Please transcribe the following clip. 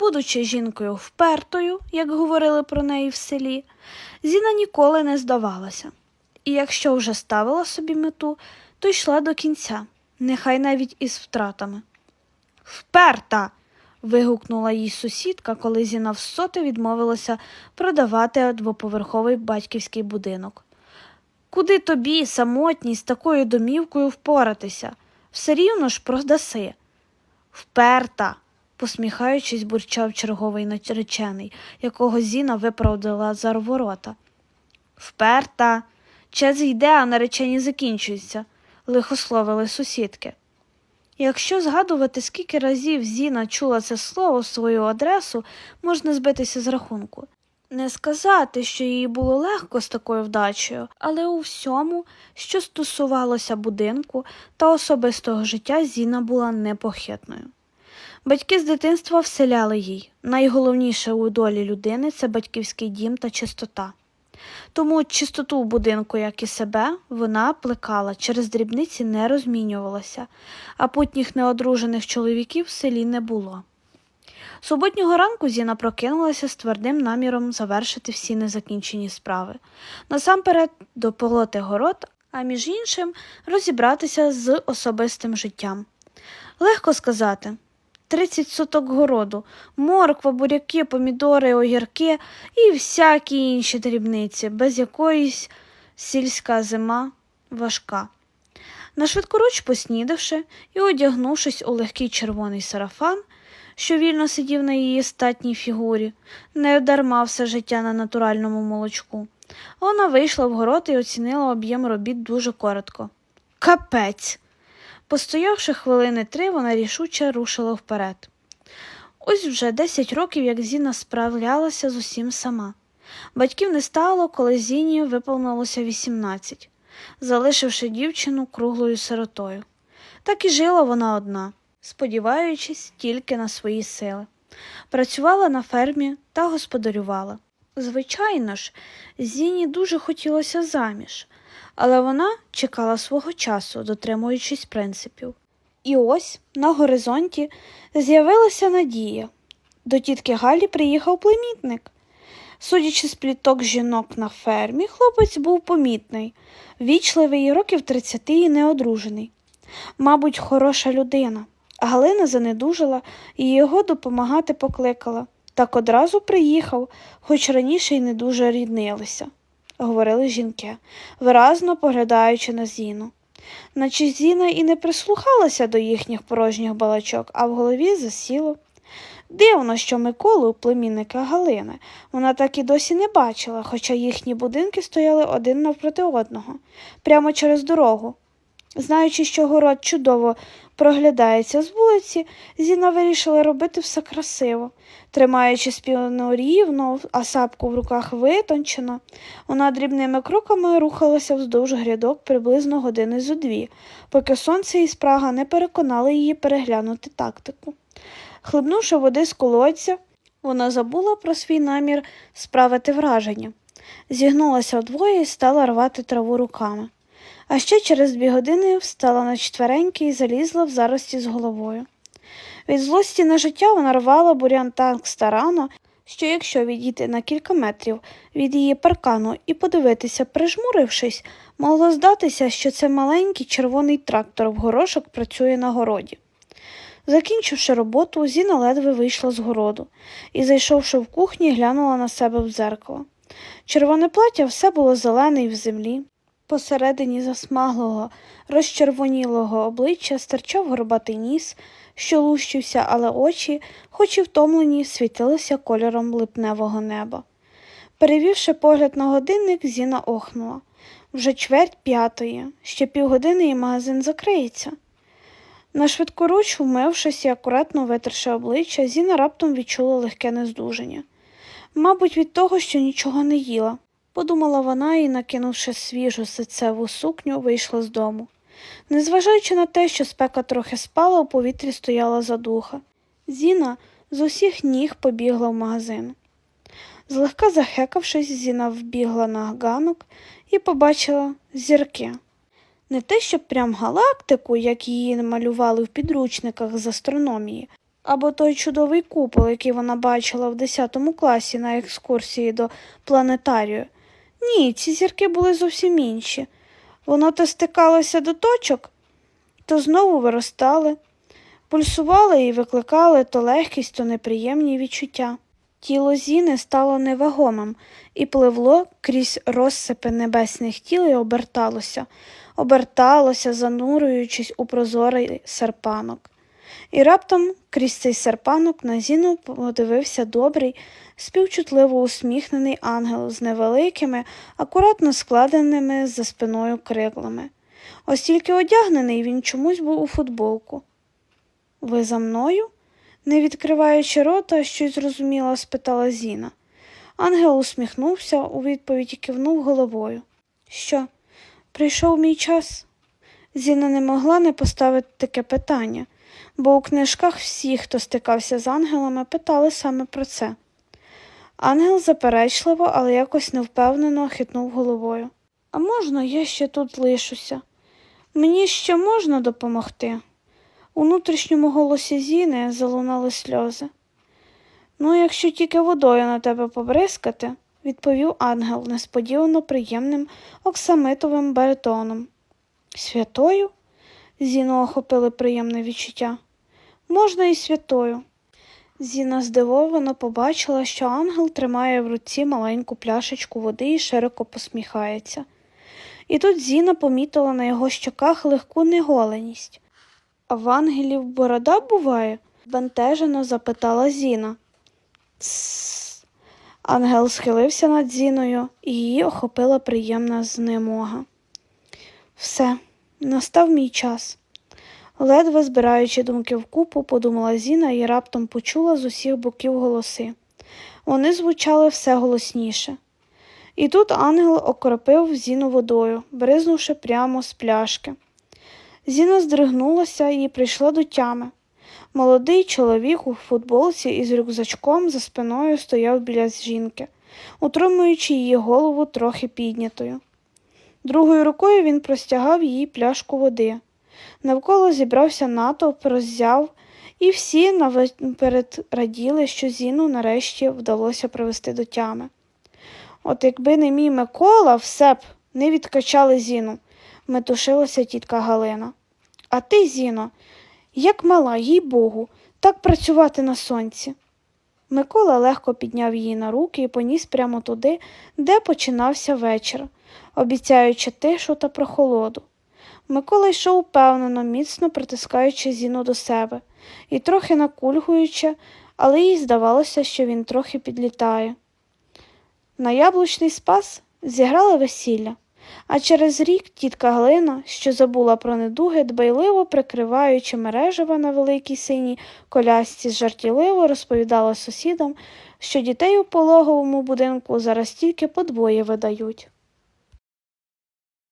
Будучи жінкою впертою, як говорили про неї в селі, Зіна ніколи не здавалася. І якщо вже ставила собі мету, то йшла до кінця, нехай навіть із втратами. Вперта. вигукнула їй сусідка, коли Зіна всоти відмовилася продавати двоповерховий батьківський будинок. Куди тобі, самотній, з такою домівкою впоратися? Все рівно ж продаси. Вперта, посміхаючись, бурчав черговий наречений, якого Зіна виправдала за ворота. Вперта, час йде, а наречені закінчуються, лихословили сусідки. Якщо згадувати, скільки разів Зіна чула це слово в свою адресу, можна збитися з рахунку. Не сказати, що їй було легко з такою вдачею, але у всьому, що стосувалося будинку та особистого життя, Зіна була непохитною. Батьки з дитинства вселяли їй. Найголовніше у долі людини це батьківський дім та чистота. Тому чистоту будинку, як і себе, вона плекала, через дрібниці не розмінювалася, а путніх неодружених чоловіків в селі не було. Суботнього ранку Зіна прокинулася з твердим наміром завершити всі незакінчені справи. Насамперед дополоти город, а між іншим розібратися з особистим життям. Легко сказати. 30 соток городу, морква, буряки, помідори, огірки і всякі інші дрібниці, без якоїсь сільська зима важка. На швидкоруч поснідавши і одягнувшись у легкий червоний сарафан, що вільно сидів на її статній фігурі, не дарма все життя на натуральному молочку. Вона вийшла в город і оцінила об'єм робіт дуже коротко. Капець! Постоявши хвилини три, вона рішуче рушила вперед. Ось вже десять років, як Зіна справлялася з усім сама. Батьків не стало, коли Зіні виповнилося 18, залишивши дівчину круглою сиротою. Так і жила вона одна, сподіваючись тільки на свої сили. Працювала на фермі та господарювала. Звичайно ж, Зіні дуже хотілося заміж, але вона чекала свого часу, дотримуючись принципів. І ось на горизонті з'явилася надія. До тітки Галі приїхав племінник. Судячи з пліток жінок на фермі, хлопець був помітний, вічливий років тридцяти і неодружений. Мабуть, хороша людина. Галина занедужила і його допомагати покликала. Так одразу приїхав, хоч раніше й не дуже ріднилися, говорили жінки, виразно поглядаючи на Зіну. Наче Зіна і не прислухалася до їхніх порожніх балачок, а в голові засіло. Дивно, що Миколу, племінника Галини, вона так і досі не бачила, хоча їхні будинки стояли один навпроти одного, прямо через дорогу. Знаючи, що город чудово проглядається з вулиці, Зіна вирішила робити все красиво. Тримаючи співну рівно, а сапку в руках витончено, вона дрібними кроками рухалася вздовж грядок приблизно години зо дві, поки сонце і спрага не переконали її переглянути тактику. Хлебнувши води з колодця, вона забула про свій намір справити враження, зігнулася вдвоє і стала рвати траву руками. А ще через дві години встала на четвереньки і залізла в зарості з головою. Від злості на життя вона рвала бурян так старано, що якщо відійти на кілька метрів від її паркану і подивитися, прижмурившись, могло здатися, що це маленький червоний трактор в горошок працює на городі. Закінчивши роботу, Зіна ледве вийшла з городу і, зайшовши в кухні, глянула на себе в дзеркало. Червоне плаття все було зелене і в землі. Посередині засмаглого, розчервонілого обличчя стирчав горбатий ніс, що лущився, але очі, хоч і втомлені, світилися кольором липневого неба. Перевівши погляд на годинник, Зіна охнула. Вже чверть п'ятої, ще півгодини і магазин закриється. На швидкоруч, вмившись і акуратно витерши обличчя, Зіна раптом відчула легке нездужання. Мабуть, від того, що нічого не їла, подумала вона і, накинувши свіжу сицеву сукню, вийшла з дому. Незважаючи на те, що спека трохи спала, у повітрі стояла задуха. Зіна з усіх ніг побігла в магазин. Злегка захекавшись, Зіна вбігла на ганок і побачила зірки. Не те, щоб прям галактику, як її малювали в підручниках з астрономії, Або той чудовий купол, який вона бачила в 10 класі на екскурсії до планетарію. Ні, ці зірки були зовсім інші. Воно то стикалося до точок, то знову виростали, пульсували і викликали то легкість, то неприємні відчуття. Тіло Зіни стало невагомим і пливло крізь розсипи небесних тіл і оберталося, оберталося, занурюючись у прозорий серпанок. І раптом крізь цей серпанок на Зіну подивився добрий, співчутливо усміхнений ангел з невеликими, акуратно складеними за спиною криклами. Ось тільки одягнений він чомусь був у футболку. Ви за мною? Не відкриваючи рота, щось зрозуміла, спитала Зіна. Ангел усміхнувся, у відповідь і кивнув головою. Що, прийшов мій час? Зіна не могла не поставити таке питання, бо у книжках всі, хто стикався з ангелами, питали саме про це. Ангел заперечливо, але якось невпевнено хитнув головою. А можна я ще тут лишуся? Мені ще можна допомогти? У внутрішньому голосі Зіни залунали сльози. Ну, якщо тільки водою на тебе побризкати, відповів ангел несподівано приємним оксамитовим баритоном. Святою? Зіну охопили приємне відчуття. Можна і святою. Зіна здивовано побачила, що ангел тримає в руці маленьку пляшечку води і широко посміхається. І тут Зіна помітила на його щоках легку неголеність. А в ангелів борода буває? бентежено запитала Зіна. Тссс. Ангел схилився над Зіною, і її охопила приємна знемога. Все, настав мій час. Ледве збираючи думки вкупу, подумала Зіна і раптом почула з усіх боків голоси. Вони звучали все голосніше. І тут ангел окропив Зіну водою, бризнувши прямо з пляшки. Зіна здригнулася і прийшла до тями. Молодий чоловік у футболці із рюкзачком за спиною стояв біля жінки, утримуючи її голову трохи піднятою. Другою рукою він простягав їй пляшку води. Навколо зібрався натовп, роззяв, і всі наперед раділи, що Зіну нарешті вдалося привести до тями. От якби не мій Микола, все б не відкачали Зіну, метушилася тітка Галина. А ти, Зіно, як мала, їй Богу, так працювати на сонці. Микола легко підняв її на руки і поніс прямо туди, де починався вечір, обіцяючи тишу та прохолоду. Микола йшов упевнено, міцно притискаючи Зіну до себе і трохи накульгуючи, але їй здавалося, що він трохи підлітає. На яблучний спас зіграли весілля, а через рік тітка Глина, що забула про недуги, дбайливо прикриваючи мережева на великій синій колясці, жартівливо розповідала сусідам, що дітей у пологовому будинку зараз тільки подвоє видають.